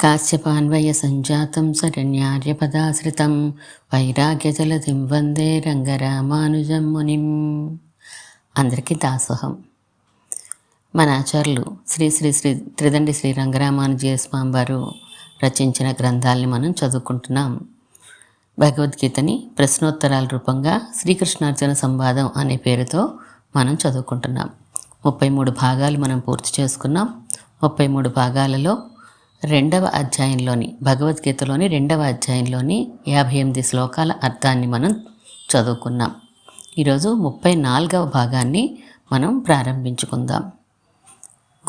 కాశ్యపాన్వయ సంజాతం శరణ్యార్యపదాశ్రితం వైరాగ్యజలధిం వందే రంగరామానుజం మునిం అందరికీ దాసోహం। మన ఆచార్యులు శ్రీ శ్రీ శ్రీ త్రిదండి శ్రీ రంగరామానుజయ స్వామి వారు రచించిన గ్రంథాలని మనం చదువుకుంటున్నాం। భగవద్గీతని ప్రశ్నోత్తరాల రూపంగా శ్రీకృష్ణార్జున సంవాదం అనే పేరుతో మనం చదువుకుంటున్నాం। ముప్పై మూడు భాగాలు మనం పూర్తి చేసుకున్నాం। ముప్పై మూడు భాగాలలో రెండవ అధ్యాయంలోని భగవద్గీతలోని రెండవ అధ్యాయంలోని యాభై ఎనిమిది శ్లోకాల అర్థాన్ని మనం చదువుకున్నాం. ఈరోజు ముప్పై నాలుగవ భాగాన్ని మనం ప్రారంభించుకుందాం.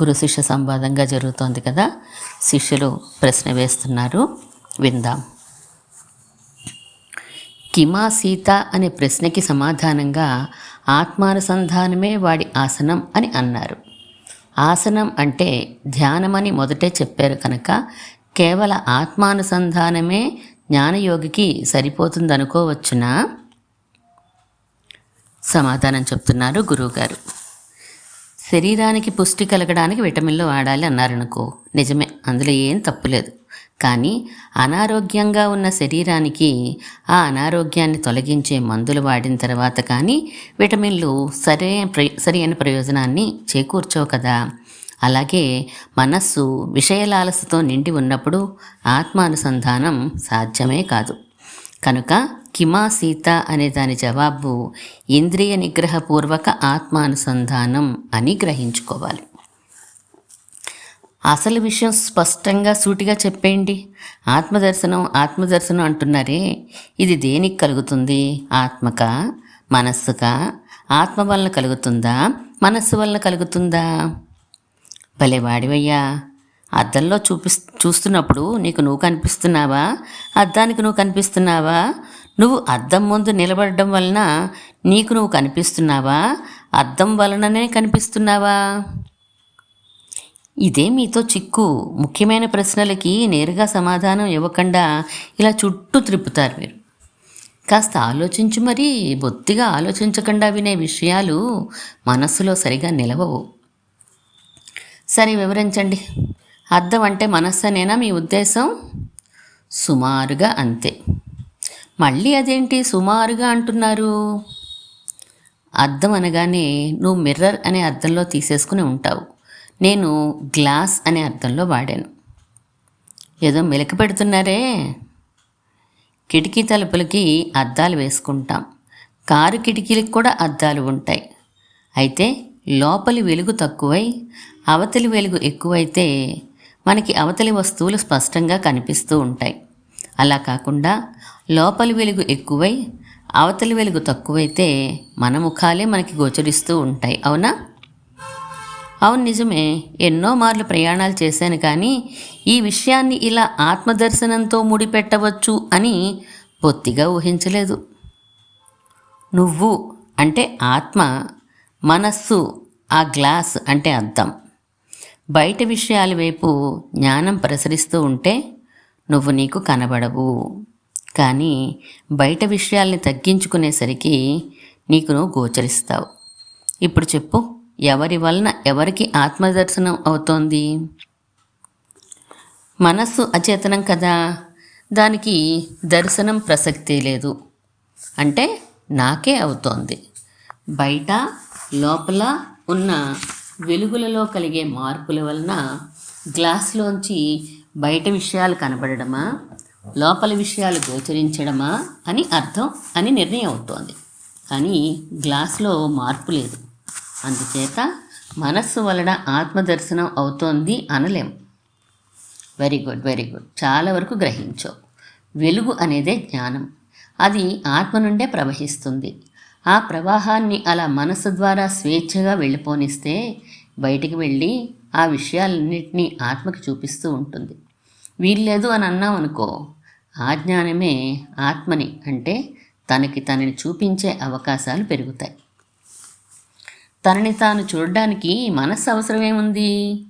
గురు శిష్య సంవాదంగా జరుగుతోంది కదా? శిష్యులు ప్రశ్న వేస్తున్నారు. విందాం. కిమా సీత అనే ప్రశ్నకి సమాధానంగా ఆత్మానుసంధానమే వాడి ఆసనం అని అన్నారు. ఆసనం అంటే ధ్యానమని మొదటే చెప్పారు కనుక కేవల ఆత్మానుసంధానమే జ్ఞానయోగికి సరిపోతుందనుకోవచ్చునా? సమాధానం చెప్తున్నారు గురువుగారు. శరీరానికి పుష్టి కలగడానికి విటమిన్లు వాడాలి అన్నారనుకో. నిజమే అందులో ఏం తప్పులేదు కానీ అనారోగ్యంగా ఉన్న శరీరానికి ఆ అనారోగ్యాన్ని తొలగించే మందులు వాడిన తర్వాత కానీ విటమిన్లు సరైన ప్ర సరైన ప్రయోజనాన్ని చేకూర్చవు కదా. అలాగే మనస్సు విషయలాలసతో నిండి ఉన్నప్పుడు ఆత్మానుసంధానం సాధ్యమే కాదు. కనుక కిమా సీత అనే దాని జవాబు ఇంద్రియ నిగ్రహపూర్వక ఆత్మానుసంధానం అని గ్రహించుకోవాలి. అసలు విషయం స్పష్టంగా సూటిగా చెప్పేయండి. ఆత్మదర్శనం ఆత్మదర్శనం అంటున్నారే. ఇది దేనికి కలుగుతుంది? ఆత్మక? మనస్సుక? ఆత్మ వలన కలుగుతుందా? మనస్సు వలన కలుగుతుందా? భలే వాడివయ్యా. అద్దంలో చూపి చూస్తున్నప్పుడు నీకు నువ్వు కనిపిస్తున్నావా? అద్దానికి నువ్వు కనిపిస్తున్నావా? నువ్వు అద్దం ముందు నిలబడడం వలన నీకు నువ్వు కనిపిస్తున్నావా? అద్దం వలననే కనిపిస్తున్నావా? ఇదే మీతో చిక్కు. ముఖ్యమైన ప్రశ్నలకి నేరుగా సమాధానం ఇవ్వకుండా ఇలా చుట్టూ త్రిప్పుతారు మీరు. కాస్త ఆలోచించి మరీ బొత్తిగా ఆలోచించకుండా వినే విషయాలు మనస్సులో సరిగా నిలవవు. సరే వివరించండి. అర్థం అంటే మనస్సనేనా మీ ఉద్దేశం? సుమారుగా అంతే. మళ్ళీ అదేంటి సుమారుగా అంటున్నారు? అర్థం అనగానే నువ్వు మిర్రర్ అనే అర్థంలో తీసేసుకుని ఉంటావు. నేను గ్లాస్ అనే అర్థంలో వాడాను. ఏదో మెలక పెడుతున్నారే. కిటికీ తలుపులకి అద్దాలు వేసుకుంటాం. కారు కిటికీలకు కూడా అద్దాలు ఉంటాయి. అయితే లోపలి వెలుగు తక్కువై అవతలి వెలుగు ఎక్కువైతే మనకి అవతలి వస్తువులు స్పష్టంగా కనిపిస్తూ ఉంటాయి. అలా కాకుండా లోపలి వెలుగు ఎక్కువై అవతలి వెలుగు తక్కువైతే మన ముఖాలే మనకి గోచరిస్తూ ఉంటాయి. అవునా? అవును నిజమే. ఎన్నో మార్లు ప్రయాణాలు చేశాను కానీ ఈ విషయాన్ని ఇలా ఆత్మదర్శనంతో ముడిపెట్టవచ్చు అని బొత్తిగా ఊహించలేదు. నువ్వు అంటే ఆత్మ మనస్సు ఆ గ్లాస్ అంటే అద్దం. బయట విషయాల వైపు జ్ఞానం ప్రసరిస్తూ ఉంటే నువ్వు నీకు కనబడవు. కానీ బయట విషయాల్ని తగ్గించుకునేసరికి నీకు నువ్వు గోచరిస్తావు. ఇప్పుడు చెప్పు. ఎవరి వలన ఎవరికి ఆత్మదర్శనం అవుతోంది? మనస్సు అచేతనం కదా? దానికి దర్శనం ప్రసక్తి లేదు. అంటే నాకే అవుతోంది. బయట లోపల ఉన్న వెలుగులలో కలిగే మార్పుల వలన గ్లాస్లోంచి బయట విషయాలు కనబడడమా? లోపల విషయాలు గోచరించడమా? అని అర్థం అని నిర్ణయం అవుతోంది. కానీ గ్లాస్లో మార్పు లేదు. అందుచేత మనస్సు వలన ఆత్మదర్శనం అవుతోంది అనలేం. Very good very good. చాలా వరకు గ్రహించావు వెలుగు అనేదే జ్ఞానం. అది ఆత్మ నుండే ప్రవహిస్తుంది. ఆ ప్రవాహాన్ని అలా మనస్సు ద్వారా స్వేచ్ఛగా వెళ్ళిపోనిస్తే బయటికి వెళ్ళి ఆ విషయాలన్నింటినీ ఆత్మకి చూపిస్తూ ఉంటుంది. వీల్లేదు అని అన్నాం అనుకో ఆ జ్ఞానమే ఆత్మని అంటే తనకి తనని చూపించే అవకాశాలు పెరుగుతాయి. తనని తాను చూడడానికి మనస్సు అవసరమేముంది?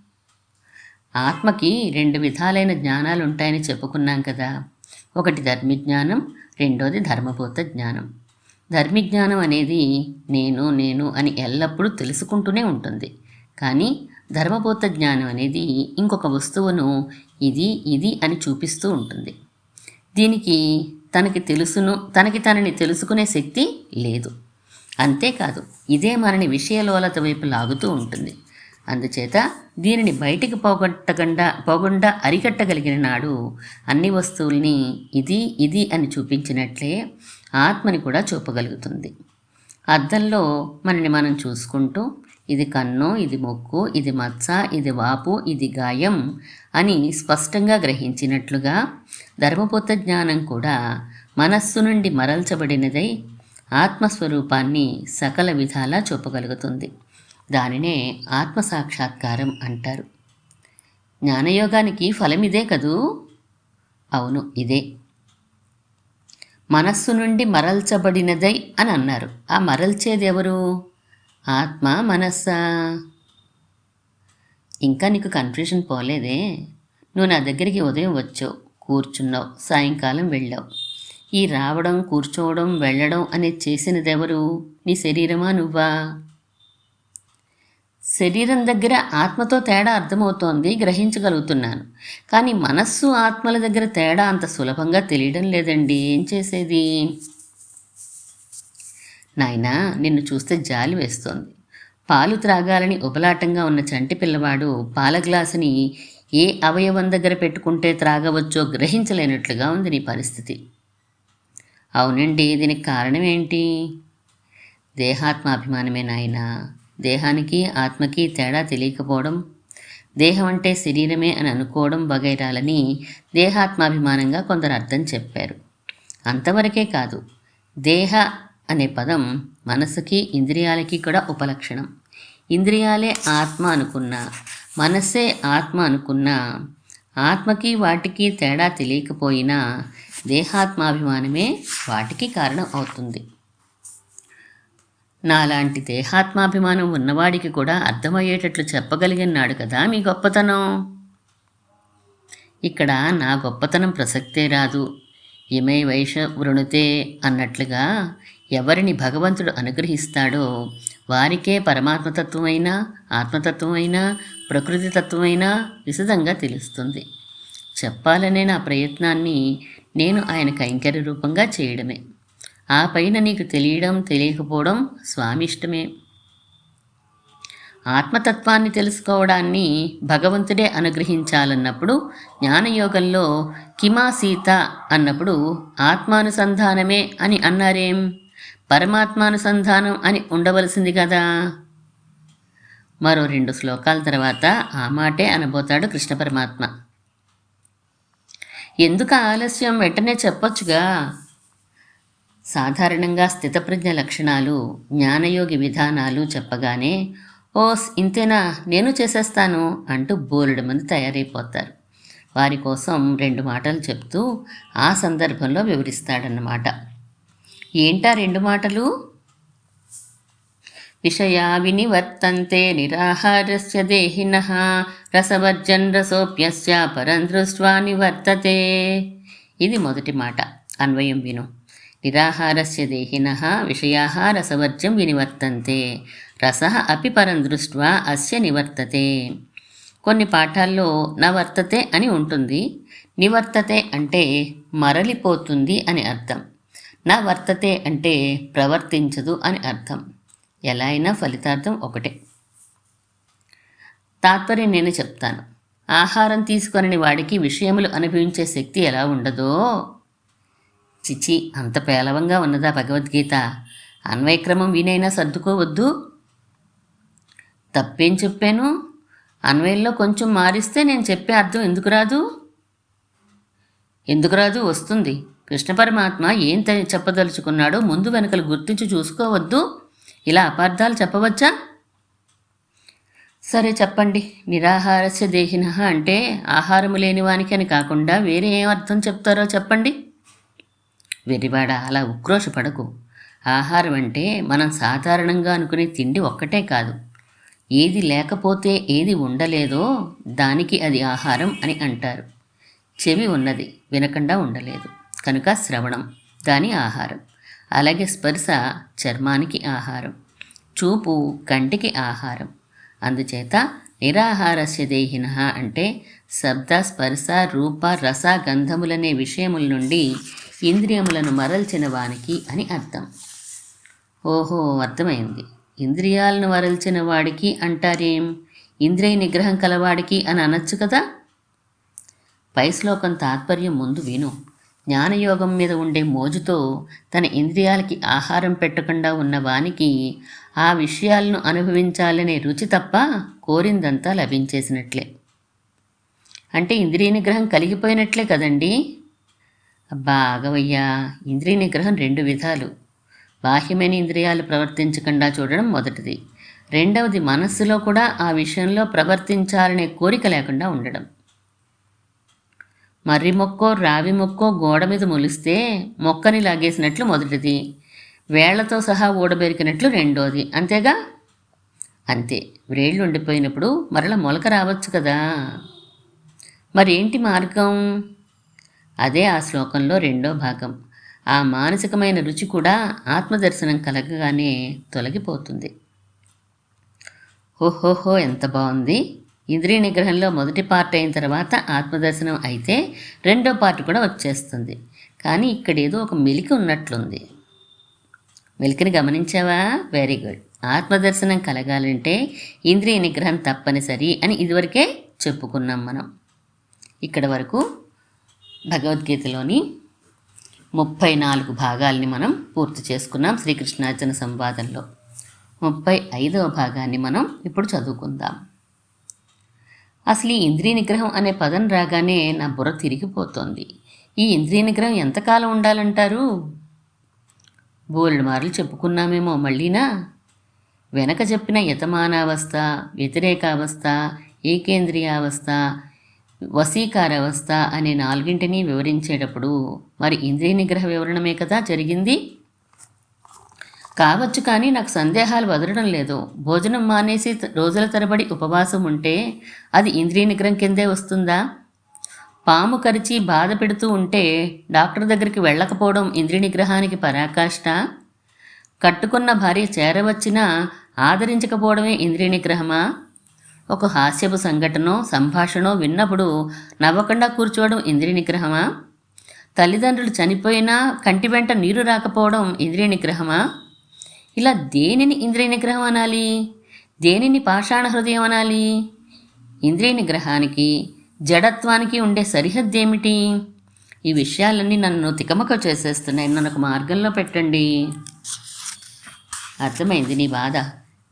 ఆత్మకి రెండు విధాలైన జ్ఞానాలు ఉంటాయని చెప్పుకున్నాం కదా. ఒకటి ధర్మిజ్ఞానం రెండోది ధర్మభూత జ్ఞానం. ధర్మజ్ఞానం అనేది నేను నేను అని ఎల్లప్పుడూ తెలుసుకుంటూనే ఉంటుంది. కానీ ధర్మబోధ జ్ఞానం అనేది ఇంకొక వస్తువును ఇది ఇది అని చూపిస్తూ ఉంటుంది. దీనికి తనకి తెలుసును తనకి తనని తెలుసుకునే శక్తి లేదు. అంతేకాదు ఇదే మనని విషయలోలత వైపు లాగుతూ ఉంటుంది. అందుచేత దీనిని బయటికి పోగొట్టకుండా పోకుండా అరికట్టగలిగిన నాడు అన్ని వస్తువుల్ని ఇది ఇది అని చూపించినట్లే ఆత్మని కూడా చూపగలుగుతుంది. అద్దంలో మనని మనం చూసుకుంటూ ఇది కన్ను ఇది మొక్కు ఇది మచ్చ ఇది వాపు ఇది గాయం అని స్పష్టంగా గ్రహించినట్లుగా ధర్మపుత్ర జ్ఞానం కూడా మనస్సు నుండి మరల్చబడినదై ఆత్మస్వరూపాన్ని సకల విధాలా చూపగలుగుతుంది. దానినే ఆత్మసాక్షాత్కారం అంటారు. జ్ఞానయోగానికి ఫలం ఇదే కదూ? అవును ఇదే. మనస్సు నుండి మరల్చబడినదై అని అన్నారు. ఆ మరల్చేది ఎవరు ఆత్మ మనస్సా? ఇంకా నీకు కన్ఫ్యూషన్ పోలేదే. నువ్వు నా దగ్గరికి ఉదయం వచ్చావు కూర్చున్నావు సాయంకాలం వెళ్ళావు. ఈ రావడం కూర్చోవడం వెళ్ళడం అనేది చేసినదెవరు? నీ శరీరమా నువ్వా? శరీరం దగ్గర ఆత్మతో తేడా అర్థమవుతోంది గ్రహించగలుగుతున్నాను. కానీ మనస్సు ఆత్మల దగ్గర తేడా అంత సులభంగా తెలియడం లేదండి. ఏం చేసేది? నాయనా నిన్ను చూస్తే జాలి వేస్తోంది. పాలు త్రాగాలని ఉపలాటంగా ఉన్న చంటి పిల్లవాడు పాల గ్లాసుని ఏ అవయవం దగ్గర పెట్టుకుంటే త్రాగవచ్చో గ్రహించలేనట్లుగా ఉంది నీ పరిస్థితి. అవునండి దీనికి కారణం ఏంటి? దేహాత్మాభిమానమే నాయన. దేహానికి ఆత్మకి తేడా తెలియకపోవడం దేహం అంటే శరీరమే అని అనుకోవడం వగైరాలని దేహాత్మాభిమానంగా కొందరు అర్థం చెప్పారు. అంతవరకే కాదు దేహ అనే పదం మనసుకి ఇంద్రియాలకి కూడా ఉపలక్షణం. ఇంద్రియాలే ఆత్మ అనుకున్నా మనస్సే ఆత్మ అనుకున్నా ఆత్మకి వాటికి తేడా తెలియకపోయినా దేహాత్మాభిమానమే వాటికి కారణం అవుతుంది. నాలాంటి దేహాత్మాభిమానం ఉన్నవాడికి కూడా అర్థమయ్యేటట్లు చెప్పగలిగినాడు కదా మీ గొప్పతనం. ఇక్కడ నా గొప్పతనం ప్రసక్తే రాదు. ఇమై వైష వృణుతే అన్నట్లుగా ఎవరిని భగవంతుడు అనుగ్రహిస్తాడో వారికే పరమాత్మతత్వమైనా ఆత్మతత్వమైనా ప్రకృతి తత్వమైనా విశదంగా తెలుస్తుంది. చెప్పాలనే నా ప్రయత్నాన్ని నేను ఆయన కైంకర్య రూపంగా చేయడమే. ఆ పైన నీకు తెలియడం తెలియకపోవడం స్వామి ఇష్టమే ఆత్మతత్వాన్ని తెలుసుకోవడాన్ని భగవంతుడే అనుగ్రహించాలన్నప్పుడు జ్ఞానయోగంలో కిమా సీత అన్నప్పుడు ఆత్మానుసంధానమే అని అన్నారేం? పరమాత్మానుసంధానం అని ఉండవలసింది కదా. మరో రెండు శ్లోకాల తర్వాత ఆ మాటే అనబోతాడు కృష్ణ పరమాత్మ. ఎందుకు ఆలస్యం? వెంటనే చెప్పొచ్చుగా. సాధారణంగా స్థితప్రజ్ఞ లక్షణాలు జ్ఞానయోగి విధానాలు చెప్పగానే ఓస్ ఇంతేనా? నేను చేసేస్తాను అంటూ బోలెడు మంది తయారైపోతారు. వారి కోసం రెండు మాటలు చెప్తూ ఆ సందర్భంలో వివరిస్తాడన్నమాట. ఏంటా రెండు మాటలు? విషయా వినివర్తంతే నిరాహారస్య దేహిన రసవర్జన్ రసోప్యస్య పరం దృష్ట్వా నివర్తతే ఇది మొదటి మాట. అన్వయం విను. నిరాహారస్య దేహిన విషయా రసవర్జం వినివర్తంతే. రస అపి పరం దృష్ట్వా అస్య నివర్తతే. కొన్ని పాఠాల్లో నవర్తతే అని ఉంటుంది. నివర్తతే అంటే మరలిపోతుంది అని అర్థం. నా వర్తతే అంటే ప్రవర్తించదు అని అర్థం. ఎలా అయినా ఫలితార్థం ఒకటే. తాత్పర్యం నేను చెప్తాను. ఆహారం తీసుకొనని వాడికి విషయములు అనుభవించే శక్తి ఎలా ఉండదో. చిచి అంత పేలవంగా ఉన్నదా భగవద్గీత? అన్వయక్రమం వినైనా సర్దుకోవద్దు. తప్పేం చెప్పాను? అన్వయంలో కొంచెం మారిస్తే నేను చెప్పే అర్థం ఎందుకు రాదు? ఎందుకు రాదు? వస్తుంది. కృష్ణ పరమాత్మ ఏం చెప్పదలుచుకున్నాడో ముందు వెనకలు గుర్తించి చూసుకోవద్దు. ఇలా అపార్థాలు చెప్పవచ్చా? సరే చెప్పండి. నిరాహారస్య దేహిన అంటే ఆహారము లేని వానికి అని కాకుండా వేరే ఏం అర్థం చెప్తారో చెప్పండి. వెరివాడ అలా ఉక్రోషపడకు ఆహారం అంటే మనం సాధారణంగా అనుకునే తిండి ఒక్కటే కాదు. ఏది లేకపోతే ఏది ఉండలేదో దానికి అది ఆహారం అని అంటారు. చెవి ఉన్నది వినకుండా ఉండలేదు. కనుక శ్రవణం దాని ఆహారం. అలాగే స్పర్శ చర్మానికి ఆహారం చూపు కంటికి ఆహారం. అందుచేత నిరాహారస్య దేహిన అంటే శబ్ద స్పర్శ రూప రస గంధములనే విషయముల నుండి ఇంద్రియములను మరల్చిన వానికి అని అర్థం. ఓహో అర్థమైంది. ఇంద్రియాలను వరల్చిన వాడికి అంటారేం? ఇంద్రియ నిగ్రహం కలవాడికి అని అనొచ్చు కదా? పై శ్లోకం తాత్పర్యం ముందు విను. జ్ఞానయోగం మీద ఉండే మోజుతో తన ఇంద్రియాలకి ఆహారం పెట్టకుండా ఉన్న వానికి ఆ విషయాలను అనుభవించాలనే రుచి తప్ప కోరిందంతా లభించేసినట్లే. అంటే ఇంద్రియ నిగ్రహం కలిగిపోయినట్లే కదండి? అబ్బా ఆగవయ్యా. ఇంద్రియ నిగ్రహం రెండు విధాలు. బాహ్యమైన ఇంద్రియాలు ప్రవర్తించకుండా చూడడం మొదటిది. రెండవది మనస్సులో కూడా ఆ విషయంలో ప్రవర్తించాలనే కోరిక లేకుండా ఉండడం. మర్రి మొక్కో రావి మొక్కో గోడ మీద మొలిస్తే మొక్కని లాగేసినట్లు మొదటిది. వేళ్ళతో సహా ఊడబెరికినట్లు రెండోది. అంతేగా? అంతే. వ్రేళ్ళు ఉండిపోయినప్పుడు మరల మొలక రావచ్చు కదా? మరేంటి మార్గం? అదే ఆ శ్లోకంలో రెండో భాగం. ఆ మానసికమైన రుచి కూడా ఆత్మదర్శనం కలగగానే తొలగిపోతుంది. ఓహోహో ఎంత బాగుంది ఇంద్రియ నిగ్రహంలో మొదటి పార్ట్ అయిన తర్వాత ఆత్మదర్శనం అయితే రెండో పార్ట్ కూడా వచ్చేస్తుంది. కానీ ఇక్కడ ఏదో ఒక మెలికి ఉన్నట్లుంది. మెలికిని గమనించావా? వెరీ గుడ్ ఆత్మదర్శనం కలగాలంటే ఇంద్రియ నిగ్రహం తప్పనిసరి అని ఇదివరకే చెప్పుకున్నాం మనం. ఇక్కడ వరకు భగవద్గీతలోని ముప్పై నాలుగు భాగాల్ని మనం పూర్తి చేసుకున్నాం శ్రీకృష్ణార్జున సంవాదంలో. ముప్పై ఐదవ భాగాన్ని మనం ఇప్పుడు చదువుకుందాం. అసలు ఈ ఇంద్రియ నిగ్రహం అనే పదం రాగానే నా బుర్ర తిరిగిపోతోంది. ఈ ఇంద్రియ నిగ్రహం ఎంతకాలం ఉండాలంటారు? బోల్డ్ మార్లు చెప్పుకున్నామేమో మళ్ళీనా? వెనక చెప్పిన యతమానావస్థ వ్యతిరేకావస్థ ఏకేంద్రియావస్థ వశీకారావస్థ అనే నాలుగింటిని వివరించేటప్పుడు మరి ఇంద్రియ నిగ్రహ వివరణమే కదా జరిగింది? కావచ్చు కానీ నాకు సందేహాలు వదలడం లేదు. భోజనం మానేసి రోజుల తరబడి ఉపవాసం ఉంటే అది ఇంద్రియ నిగ్రహం కిందే వస్తుందా? పాము కరిచి బాధ పెడుతూ ఉంటే డాక్టర్ దగ్గరికి వెళ్ళకపోవడం ఇంద్రియ నిగ్రహానికి పరాకాష్ట? కట్టుకున్న భార్య చేరవచ్చినా ఆదరించకపోవడమే ఇంద్రియ నిగ్రహమా? ఒక హాస్యపు సంఘటనో సంభాషణో విన్నప్పుడు నవ్వకుండా కూర్చోవడం ఇంద్రియ నిగ్రహమా? తల్లిదండ్రులు చనిపోయినా కంటి వెంట నీరు రాకపోవడం ఇంద్రియ నిగ్రహమా? ఇలా దేనిని ఇంద్రియ నిగ్రహం అనాలి? దేనిని పాషాణ హృదయం అనాలి? ఇంద్రియ నిగ్రహానికి జడత్వానికి ఉండే సరిహద్దు ఏమిటి? ఈ విషయాలన్నీ నన్ను తికమక చేసేస్తున్నాయి. నన్ను ఒక మార్గంలో పెట్టండి. అర్థమైంది నీ బాధ?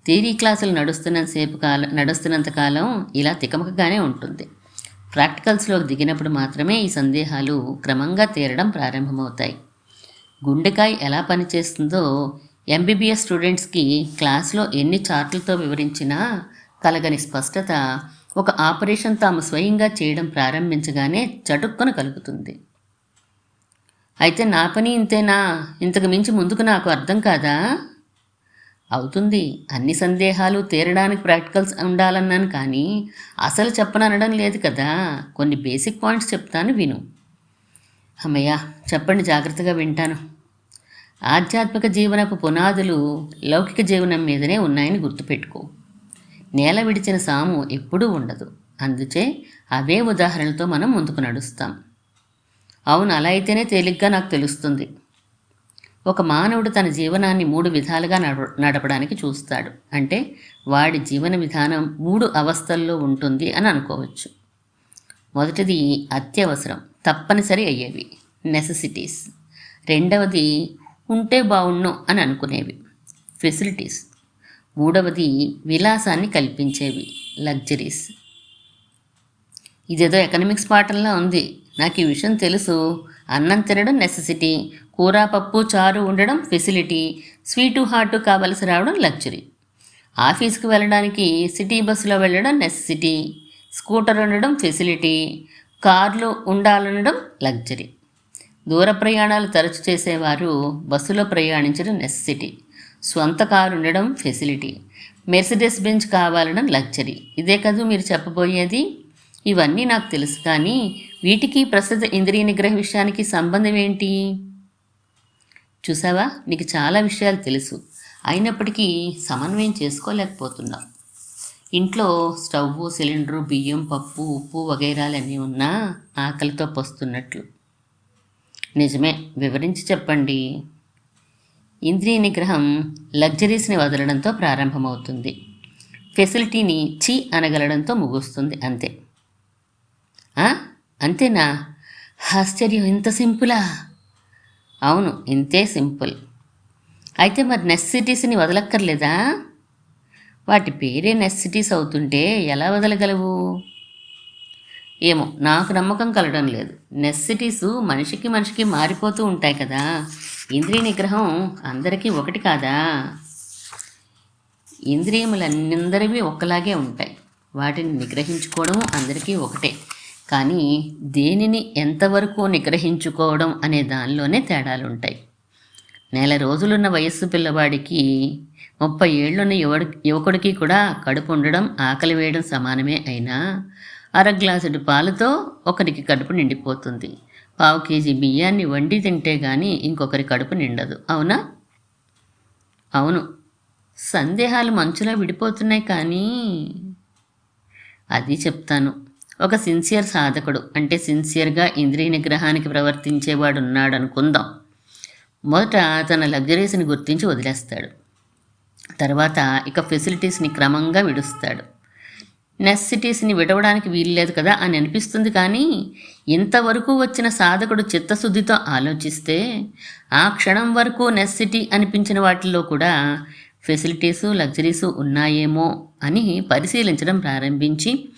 థియరీ క్లాసులు నడుస్తున్నంతసేపు కాలం నడుస్తున్నంత కాలం ఇలా తికమకగానే ఉంటుంది. ప్రాక్టికల్స్లో దిగినప్పుడు మాత్రమే ఈ సందేహాలు క్రమంగా తీరడం ప్రారంభమవుతాయి. గుండెకాయ ఎలా పనిచేస్తుందో ఎంబీబీఎస్ స్టూడెంట్స్కి క్లాస్లో ఎన్ని చార్ట్లతో వివరించినా కలగని స్పష్టత ఒక ఆపరేషన్ తాము స్వయంగా చేయడం ప్రారంభించగానే చటుక్కున కలుగుతుంది. అయితే నా పని ఇంతేనా? ఇంతకు మించి ముందుకు నాకు అర్థం కాదా? అవుతుంది. అన్ని సందేహాలు తీరడానికి ప్రాక్టికల్స్ ఉండాలన్నాను కానీ అసలు చెప్పననడం లేదు కదా. కొన్ని బేసిక్ పాయింట్స్ చెప్తాను విను. అమ్మయ్య చెప్పండి జాగ్రత్తగా వింటాను. ఆధ్యాత్మిక జీవనపు పునాదులు లౌకిక జీవనం మీదనే ఉన్నాయని గుర్తుపెట్టుకో. నేల విడిచిన సాము ఎప్పుడూ ఉండదు. అందుచే అవే ఉదాహరణలతో మనం ముందుకు నడుస్తాం. అవును అలా అయితేనే తేలిగ్గా నాకు తెలుస్తుంది. ఒక మానవుడు తన జీవనాన్ని మూడు విధాలుగా నడ నడపడానికి చూస్తాడు. అంటే వాడి జీవన విధానం మూడు అవస్థల్లో ఉంటుంది అని అనుకోవచ్చు. మొదటిది అత్యవసరం తప్పనిసరి అయ్యేవి నెసెసిటీస్ రెండవది ఉంటే బాగుండు అని అనుకునేవి. ఫెసిలిటీస్. మూడవది విలాసాన్ని కల్పించేవి. లగ్జరీస్. ఇదేదో ఎకనమిక్స్ పాఠంలో ఉంది. నాకు ఈ విషయం తెలుసు. అన్నం తినడం నెసెసిటీ కూర పప్పు చారు ఉండడం ఫెసిలిటీ స్వీటు హాటు కావలసి రావడం లగ్జరీ. ఆఫీస్కి వెళ్ళడానికి సిటీ బస్సులో వెళ్ళడం నెసెసిటీ స్కూటర్ ఉండడం ఫెసిలిటీ కార్లు ఉండాలనడం లగ్జరీ. దూర ప్రయాణాలు తరచు చేసేవారు బస్సులో ప్రయాణించడం నెసెసిటీ స్వంత కారు ఉండడం ఫెసిలిటీ మెర్సిడెస్ బెంచ్ కావాలడం లగ్జరీ ఇదే కదూ మీరు చెప్పబోయేది? ఇవన్నీ నాకు తెలుసు కానీ వీటికి ప్రస్తుత ఇంద్రియ నిగ్రహ విషయానికి సంబంధం ఏంటి? చూసావా? నీకు చాలా విషయాలు తెలుసు. అయినప్పటికీ సమన్వయం చేసుకోలేకపోతున్నావు. ఇంట్లో స్టవ్ సిలిండరు బియ్యం పప్పు ఉప్పు వగైరాలన్నీ ఉన్నా ఆకలితో పస్తున్నట్లు. నిజమే. వివరించి చెప్పండి. ఇంద్రియ నిగ్రహం లగ్జరీస్ని వదలడంతో ప్రారంభమవుతుంది. ఫెసిలిటీని చి అనగలడంతో ముగుస్తుంది. అంతే. అంతేనా? ఆశ్చర్యం. ఇంత సింపులా? అవును ఇంతే సింపుల్. అయితే మరి నెస్సిటీస్ని వదలక్కర్లేదా? వాటి పేరే నెస్సిటీస్ అవుతుంటే ఎలా వదలగలవు? ఏమో నాకు నమ్మకం కలగడం లేదు. నెస్సిటీస్ మనిషికి మనిషికి మారిపోతూ ఉంటాయి కదా. ఇంద్రియ నిగ్రహం అందరికీ ఒకటి కాదా? ఇంద్రియములన్నందరివి ఒక్కలాగే ఉంటాయి. వాటిని నిగ్రహించుకోవడం అందరికీ ఒకటే. కానీ దేనిని ఎంతవరకు నిగ్రహించుకోవడం అనే దానిలోనే తేడాలు ఉంటాయి నెల రోజులున్న వయస్సు పిల్లవాడికి ముప్పై ఏళ్ళున్న యువడి యువకుడికి కూడా కడుపు ఉండడం ఆకలి వేయడం సమానమే అయినా అర గ్లాసుడు పాలతో ఒకరికి కడుపు నిండిపోతుంది. పావు కేజీ బియ్యాన్ని వండి తింటే కానీ ఇంకొకరి కడుపు నిండదు. అవునా? అవును. సందేహాలు మంచులా విడిపోతున్నాయి కానీ అది చెప్తాను. ఒక సిన్సియర్ సాధకుడు అంటే సిన్సియర్గా ఇంద్రియ నిగ్రహానికి ప్రవర్తించేవాడు ఉన్నాడు అనుకుందాం మొదట తన లగ్జరీస్ని గుర్తించి వదిలేస్తాడు. తర్వాత ఇక ఫెసిలిటీస్ని క్రమంగా విడుస్తాడు. నెస్సిటీస్ని విడవడానికి వీల్లేదు కదా అని అనిపిస్తుంది కానీ ఇంతవరకు వచ్చిన సాధకుడు చిత్తశుద్ధితో ఆలోచిస్తే ఆ క్షణం వరకు నెస్సిటీ అనిపించిన వాటిల్లో కూడా ఫెసిలిటీసు లగ్జరీసు ఉన్నాయేమో అని పరిశీలించడం ప్రారంభించి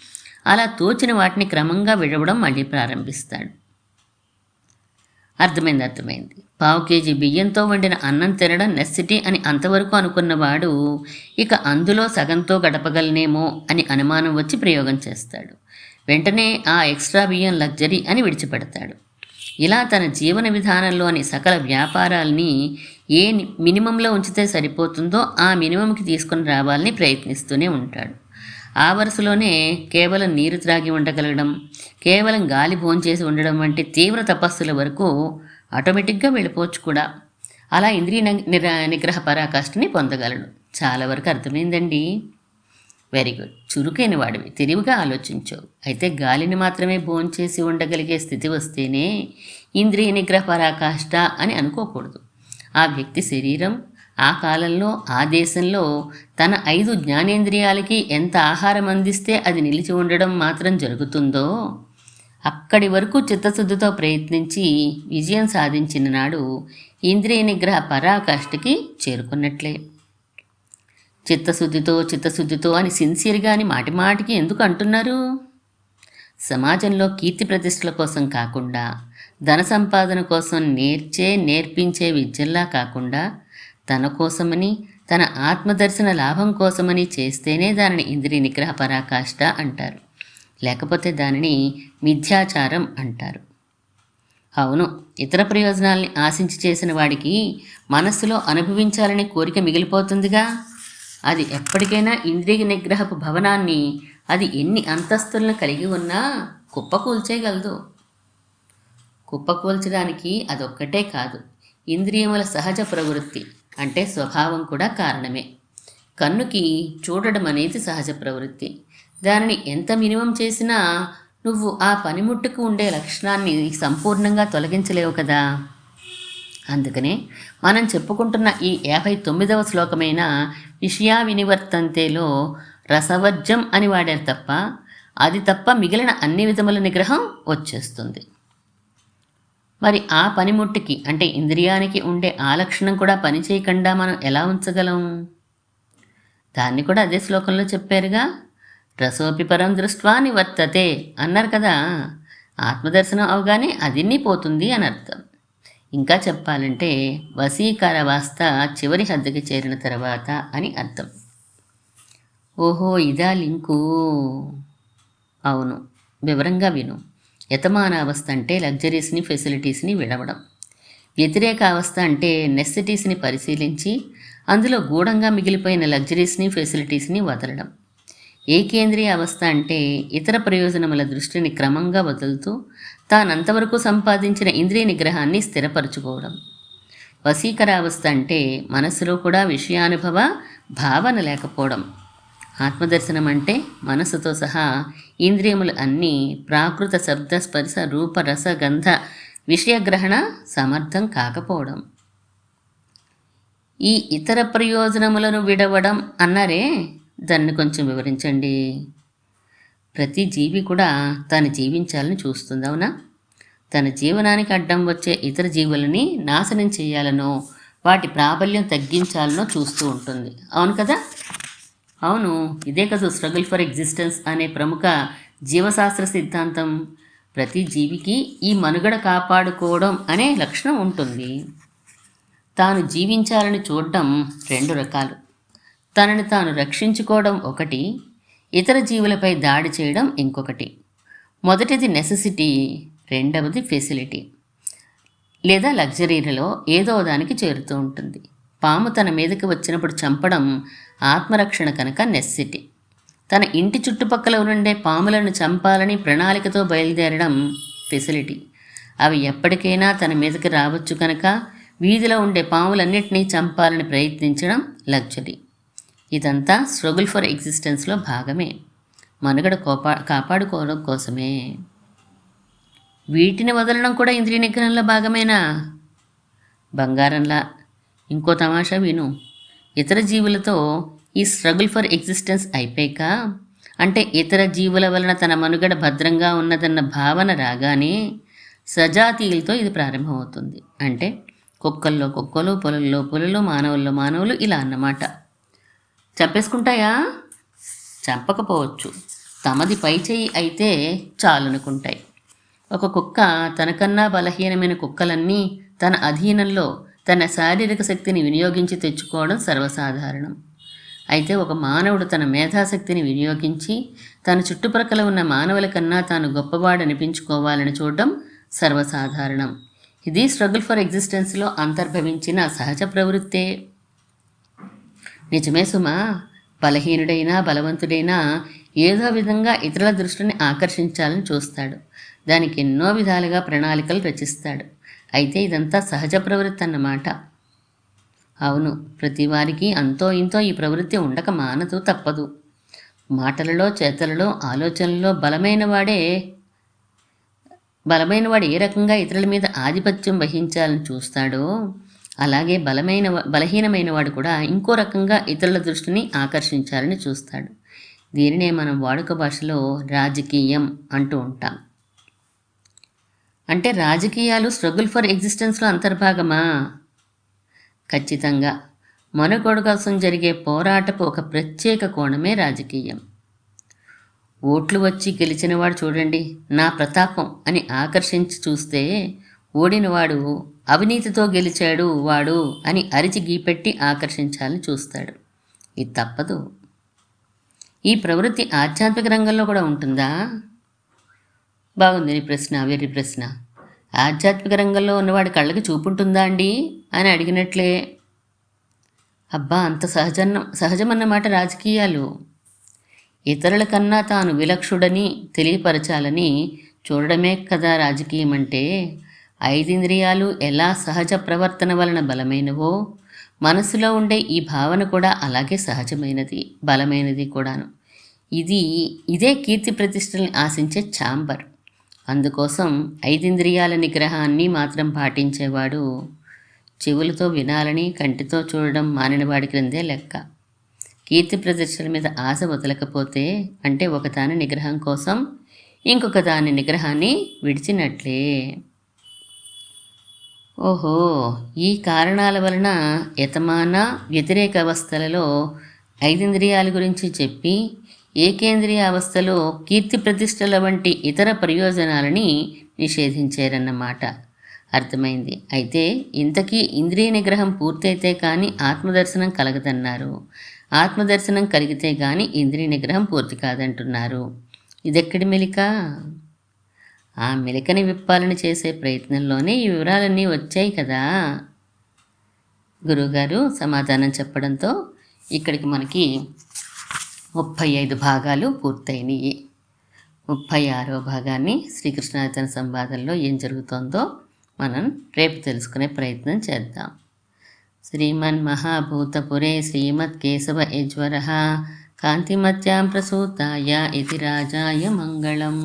అలా తోచిన వాటిని క్రమంగా విడవడం మళ్ళీ ప్రారంభిస్తాడు. అర్థమైంది అర్థమైంది. పావు కేజీ బియ్యంతో వండిన అన్నం తినడం నెస్సిటీ అని అంతవరకు అనుకున్నవాడు ఇక అందులో సగంతో గడపగలనేమో అని అనుమానం వచ్చి ప్రయోగం చేస్తాడు. వెంటనే ఆ ఎక్స్ట్రా బియ్యం లగ్జరీ అని విడిచిపెడతాడు. ఇలా తన జీవన విధానంలోని సకల వ్యాపారాల్ని ఏ మినిమంలో ఉంచితే సరిపోతుందో ఆ మినిమంకి తీసుకుని రావాలని ప్రయత్నిస్తూనే ఉంటాడు. ఆ వరుసలోనే కేవలం నీరు త్రాగి ఉండగలగడం కేవలం గాలి భోంచేసి ఉండడం వంటి తీవ్ర తపస్సుల వరకు ఆటోమేటిక్గా వెళ్ళిపోవచ్చు కూడా. అలా ఇంద్రియ ని- నిగ్రహ పరాకాష్ఠని పొందగలడు చాలా వరకు అర్థమైందండి? Very good. చురుకైన వాడివి. తెలివిగా ఆలోచించావు అయితే గాలిని మాత్రమే భోంచేసి ఉండగలిగే స్థితి వస్తేనే ఇంద్రియ నిగ్రహ పరాకాష్ఠ అని అనుకోకూడదు. ఆ వ్యక్తి శరీరం ఆ కాలంలో ఆ దేశంలో తన ఐదు జ్ఞానేంద్రియాలకి ఎంత ఆహారం అందిస్తే అది నిలిచి ఉండడం మాత్రం జరుగుతుందో అక్కడి వరకు చిత్తశుద్ధితో ప్రయత్నించి విజయం సాధించిన నాడు ఇంద్రియ నిగ్రహ పరాకాష్ఠకి చేరుకున్నట్లే. చిత్తశుద్ధితో చిత్తశుద్ధితో అని సిన్సియర్గా అని మాటి మాటికి ఎందుకు అంటున్నారు? సమాజంలో కీర్తి ప్రతిష్టల కోసం కాకుండా ధన సంపాదన కోసం నేర్చే నేర్పించే విద్యల్లా కాకుండా తన కోసమని తన ఆత్మదర్శన లాభం కోసమని చేస్తేనే దానిని ఇంద్రియ నిగ్రహ పరాకాష్ఠ అంటారు. లేకపోతే దానిని మిథ్యాచారం అంటారు. అవును ఇతర ప్రయోజనాల్ని ఆశించి చేసిన వాడికి మనస్సులో అనుభవించాలనే కోరిక మిగిలిపోతుందిగా? అది ఎప్పటికైనా ఇంద్రియ నిగ్రహపు భవనాన్ని అది ఎన్ని అంతస్తులను కలిగి ఉన్నా కుప్పకూల్చేయగలదు కుప్పకూల్చడానికి అదొక్కటే కాదు ఇంద్రియముల సహజ ప్రవృత్తి. అంటే స్వభావం కూడా కారణమే. కన్నుకి చూడడం అనేది సహజ ప్రవృత్తి. దానిని ఎంత మినిమం చేసినా నువ్వు ఆ పనిముట్టుకు ఉండే లక్షణాన్ని సంపూర్ణంగా తొలగించలేవు కదా. అందుకనే మనం చెప్పుకుంటున్న ఈ యాభై తొమ్మిదవ శ్లోకమైన విషయా వినివర్తంతేలో రసవర్జం అని వాడారు తప్ప అది తప్ప మిగిలిన అన్ని విధముల నిగ్రహం వచ్చేస్తుంది. మరి ఆ పనిముట్టుకి అంటే ఇంద్రియానికి ఉండే ఆ లక్షణం కూడా పని చేయకుండా మనం ఎలా ఉంచగలం? దాన్ని కూడా అదే శ్లోకంలో చెప్పారుగా రసోపి పరం దృష్ట్వా నివర్తతే అన్నారు కదా. ఆత్మదర్శనం అవగానే అదిన్ని పోతుంది అని అర్థం. ఇంకా చెప్పాలంటే వశీకార వాస్త చివరి హద్దుకి చేరిన తర్వాత అని అర్థం. ఓహో ఇదా లింకు. అవును వివరంగా విను. యతమాన అవస్థ అంటే లగ్జరీస్ని ఫెసిలిటీస్ని విడవడం. వ్యతిరేక అవస్థ అంటే నెసెసిటీస్ని పరిశీలించి అందులో గూఢంగా మిగిలిపోయిన లగ్జరీస్ని ఫెసిలిటీస్ని వదలడం. ఏకేంద్రియ అవస్థ అంటే ఇతర ప్రయోజనముల దృష్టిని క్రమంగా వదులుతూ తానంతవరకు సంపాదించిన ఇంద్రియ నిగ్రహాన్ని స్థిరపరచుకోవడం. వశీకర అవస్థ అంటే మనసులో కూడా విషయానుభవ భావన లేకపోవడం. ఆత్మదర్శనం అంటే మనసుతో సహా ఇంద్రియములు అన్నీ ప్రాకృత శబ్ద స్పర్శ రూప రస గంధ విషయగ్రహణ సమర్థం కాకపోవడం. ఈ ఇతర ప్రయోజనములను విడవడం అన్నారే దాన్ని కొంచెం వివరించండి. ప్రతి జీవి కూడా తను జీవించాలని చూస్తుంది అవునా? తన జీవనానికి అడ్డం వచ్చే ఇతర జీవులని నాశనం చేయాలనో వాటి ప్రాబల్యం తగ్గించాలనో చూస్తూ ఉంటుంది. అవును కదా? అవును ఇదే కదా స్ట్రగుల్ ఫర్ ఎగ్జిస్టెన్స్ అనే ప్రముఖ జీవశాస్త్ర సిద్ధాంతం. ప్రతి జీవికి ఈ మనుగడ కాపాడుకోవడం అనే లక్షణం ఉంటుంది. తాను జీవించాలని చూడడం రెండు రకాలు. తనని తాను రక్షించుకోవడం ఒకటి ఇతర జీవులపై దాడి చేయడం ఇంకొకటి. మొదటిది నెసెసిటీ రెండవది ఫెసిలిటీ లేదా లగ్జరీలలో ఏదో దానికి చేరుతూ ఉంటుంది. పాము తన మీదకి వచ్చినప్పుడు చంపడం ఆత్మరక్షణ కనుక నెస్సిటీ తన ఇంటి చుట్టుపక్కల ఉండే పాములను చంపాలని ప్రణాళికతో బయలుదేరడం ఫెసిలిటీ అవి ఎప్పటికైనా తన మీదకి రావచ్చు కనుక వీధిలో ఉండే పాములన్నింటినీ చంపాలని ప్రయత్నించడం లగ్జరీ ఇదంతా స్ట్రగుల్ ఫర్ ఎగ్జిస్టెన్స్లో భాగమే. మనుగడ కోపా కాపాడుకోవడం కోసమే. వీటిని వదలడం కూడా ఇంద్రియ నిగ్రహంలో భాగమేనా? బంగారంలా. ఇంకో తమాషా విను. ఇతర జీవులతో ఈ స్ట్రగుల్ ఫర్ ఎగ్జిస్టెన్స్ అయిపోయాక అంటే ఇతర జీవుల వలన తన మనుగడ భద్రంగా ఉన్నదన్న భావన రాగానే సజాతీయులతో ఇది ప్రారంభమవుతుంది. అంటే కుక్కల్లో కుక్కలు పొలల్లో పొలలు మానవుల్లో మానవులు ఇలా అన్నమాట. చంపేసుకుంటాయా? చంపకపోవచ్చు. తమది పై చేయి అయితే చాలనుకుంటాయి. ఒక కుక్క తనకన్నా బలహీనమైన కుక్కలన్నీ తన అధీనంలో తన శారీరక శక్తిని వినియోగించి తెచ్చుకోవడం సర్వసాధారణం. అయితే ఒక మానవుడు తన మేధాశక్తిని వినియోగించి తన చుట్టుప్రక్కల ఉన్న మానవుల కన్నా తాను గొప్పవాడనిపించుకోవాలని చూడడం సర్వసాధారణం. ఇది స్ట్రగుల్ ఫర్ ఎగ్జిస్టెన్స్లో అంతర్భవించిన సహజ ప్రవృత్తే. నిజమే సుమా బలహీనుడైనా బలవంతుడైనా ఏదో విధంగా ఇతరుల దృష్టిని ఆకర్షించాలని చూస్తాడు. దానికి ఎన్నో విధాలుగా ప్రణాళికలు రచిస్తాడు. అయితే ఇదంతా సహజ ప్రవృత్తి అన్నమాట. అవును ప్రతి వారికి అంతో ఇంతో ఈ ప్రవృత్తి ఉండక మానదు తప్పదు. మాటలలో చేతలలో ఆలోచనలో బలమైన వాడే బలమైన వాడు ఏ రకంగా ఇతరుల మీద ఆధిపత్యం వహించాలని చూస్తాడో అలాగే బలమైన బలహీనమైన వాడు కూడా ఇంకో రకంగా ఇతరుల దృష్టిని ఆకర్షించాలని చూస్తాడు. దీనినే మనం వాడుక భాషలో రాజకీయం అంటూ ఉంటాం. అంటే రాజకీయాలు స్ట్రగుల్ ఫర్ ఎగ్జిస్టెన్స్లో అంతర్భాగమా? ఖచ్చితంగా. మనుగోడ కోసం జరిగే పోరాటపు ఒక ప్రత్యేక కోణమే రాజకీయం. ఓట్లు వచ్చి గెలిచినవాడు చూడండి నా ప్రతాపం అని ఆకర్షించి చూస్తే ఓడినవాడు అవినీతితో గెలిచాడు వాడు అని అరిచి గీపెట్టి ఆకర్షించాలని చూస్తాడు. ఇది తప్పదు. ఈ ప్రవృత్తి ఆధ్యాత్మిక రంగంలో కూడా ఉంటుందా? బాగుంది నీ ప్రశ్న వేరే ప్రశ్న. ఆధ్యాత్మిక రంగంలో ఉన్నవాడి కళ్ళకి చూపుంటుందా అండి? అని అడిగినట్లే. అబ్బా అంత సహజన్న సహజమన్నమాట రాజకీయాలు. ఇతరుల కన్నా తాను విలక్షుడని తెలియపరచాలని చూడడమే కదా రాజకీయం అంటే ఐదింద్రియాలు ఎలా సహజ ప్రవర్తన వలన బలమైనవో మనసులో ఉండే ఈ భావన కూడా అలాగే సహజమైనది బలమైనది కూడాను. ఇది ఇదే కీర్తి ప్రతిష్టల్ని ఆశించే ఛాంబర్. అందుకోసం ఐదింద్రియాల నిగ్రహాన్ని మాత్రం పాటించేవాడు చెవులతో వినాలని కంటితో చూడడం మానినవాడి క్రిందే లెక్క. కీర్తి ప్రదర్శన మీద ఆశ వదలకపోతే అంటే ఒకదాని నిగ్రహం కోసం ఇంకొక దాని నిగ్రహాన్ని విడిచినట్లే. ఓహో ఈ కారణాల వలన యతమాన వ్యతిరేక అవస్థలలో ఐదింద్రియాల గురించి చెప్పి ఏకేంద్రియ అవస్థలో కీర్తి ప్రతిష్టల వంటి ఇతర ప్రయోజనాలని నిషేధించారన్నమాట. అర్థమైంది. అయితే ఇంతకీ ఇంద్రియ నిగ్రహం పూర్తయితే కానీ ఆత్మదర్శనం కలగదన్నారు. ఆత్మదర్శనం కలిగితే కానీ ఇంద్రియ నిగ్రహం పూర్తి కాదంటున్నారు. ఇదెక్కడి మెలిక? ఆ మెలికని విప్పాలని చేసే ప్రయత్నంలోనే ఈ వివరాలన్నీ వచ్చాయి కదా. గురువుగారు సమాధానం చెప్పడంతో ఇక్కడికి మనకి ముప్పై ఐదు భాగాలు పూర్తయినాయి. ముప్పై ఆరో భాగాన్ని శ్రీకృష్ణార్జన సంవాదంలో ఏం జరుగుతోందో మనం రేపు తెలుసుకునే ప్రయత్నం చేద్దాం. శ్రీమన్ మహాభూతపురే శ్రీమత్ కేశవ యజ్వర కాంతిమత్యాం ప్రసూతాయ ఇది రాజాయ మంగళం.